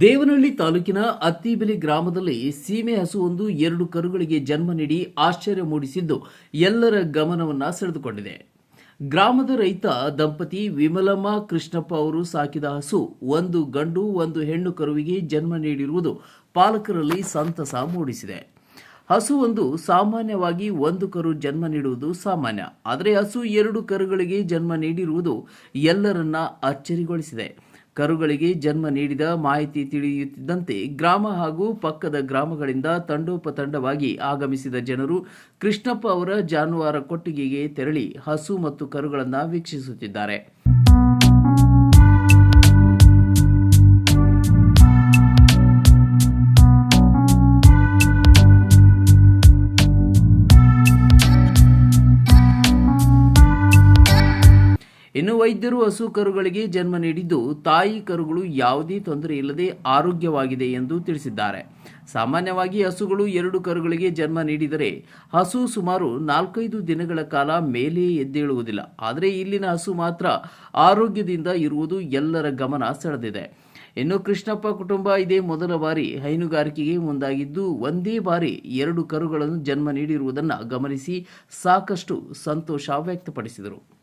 ದೇವನಹಳ್ಳಿ ತಾಲೂಕಿನ ಅತ್ತಿಬೆಲೆ ಗ್ರಾಮದಲ್ಲಿ ಸೀಮೆ ಹಸುವೊಂದು ಎರಡು ಕರುಗಳಿಗೆ ಜನ್ಮ ನೀಡಿ ಆಶ್ಚರ್ಯ ಮೂಡಿಸಿದ್ದು ಎಲ್ಲರ ಗಮನವನ್ನ ಸೆಳೆದುಕೊಂಡಿದೆ. ಗ್ರಾಮದ ರೈತ ದಂಪತಿ ವಿಮಲಮ್ಮ ಕೃಷ್ಣಪ್ಪ ಅವರು ಸಾಕಿದ ಹಸು ಒಂದು ಗಂಡು ಒಂದು ಹೆಣ್ಣು ಕರುವಿಗೆ ಜನ್ಮ ನೀಡಿರುವುದು ಪಾಲಕರಲ್ಲಿ ಸಂತಸ ಮೂಡಿಸಿದೆ. ಹಸು ಒಂದು ಸಾಮಾನ್ಯವಾಗಿ ಒಂದು ಕರು ಜನ್ಮ ನೀಡುವುದು ಸಾಮಾನ್ಯ. ಆದರೆ ಹಸು ಎರಡು ಕರುಗಳಿಗೆ ಜನ್ಮ ನೀಡಿರುವುದು ಎಲ್ಲರನ್ನ ಅಚ್ಚರಿಗೊಳಿಸಿದೆ. ಕರುಗಳಿಗೆ ಜನ್ಮ ನೀಡಿದ ಮಾಹಿತಿ ತಿಳಿಯುತ್ತಿದ್ದಂತೆ ಗ್ರಾಮ ಹಾಗೂ ಪಕ್ಕದ ಗ್ರಾಮಗಳಿಂದ ತಂಡೋಪತಂಡವಾಗಿ ಆಗಮಿಸಿದ ಜನರು ಕೃಷ್ಣಪ್ಪ ಅವರ ಜಾನುವಾರ ಕೊಟ್ಟಿಗೆಗೆ ತೆರಳಿ ಹಸು ಮತ್ತು ಕರುಗಳನ್ನು ವೀಕ್ಷಿಸುತ್ತಿದ್ದಾರೆ. ಇನ್ನು ವೈದ್ಯರು ಹಸು ಕರುಗಳಿಗೆ ಜನ್ಮ ನೀಡಿದ್ದು ತಾಯಿ ಕರುಗಳು ಯಾವುದೇ ತೊಂದರೆ ಇಲ್ಲದೆ ಆರೋಗ್ಯವಾಗಿದೆ ಎಂದು ತಿಳಿಸಿದ್ದಾರೆ. ಸಾಮಾನ್ಯವಾಗಿ ಹಸುಗಳು ಎರಡು ಕರುಗಳಿಗೆ ಜನ್ಮ ನೀಡಿದರೆ ಹಸು ಸುಮಾರು ನಾಲ್ಕೈದು ದಿನಗಳ ಕಾಲ ಮೇಲೆ ಎದ್ದೇಳುವುದಿಲ್ಲ. ಆದರೆ ಇಲ್ಲಿನ ಹಸು ಮಾತ್ರ ಆರೋಗ್ಯದಿಂದ ಇರುವುದು ಎಲ್ಲರ ಗಮನ ಸೆಳೆದಿದೆ. ಇನ್ನು ಕೃಷ್ಣಪ್ಪ ಕುಟುಂಬ ಇದೇ ಮೊದಲ ಬಾರಿ ಹೈನುಗಾರಿಕೆಗೆ ಮುಂದಾಗಿದ್ದು, ಒಂದೇ ಬಾರಿ ಎರಡು ಕರುಗಳನ್ನು ಜನ್ಮ ನೀಡಿರುವುದನ್ನು ಗಮನಿಸಿ ಸಾಕಷ್ಟು ಸಂತೋಷ ವ್ಯಕ್ತಪಡಿಸಿದರು.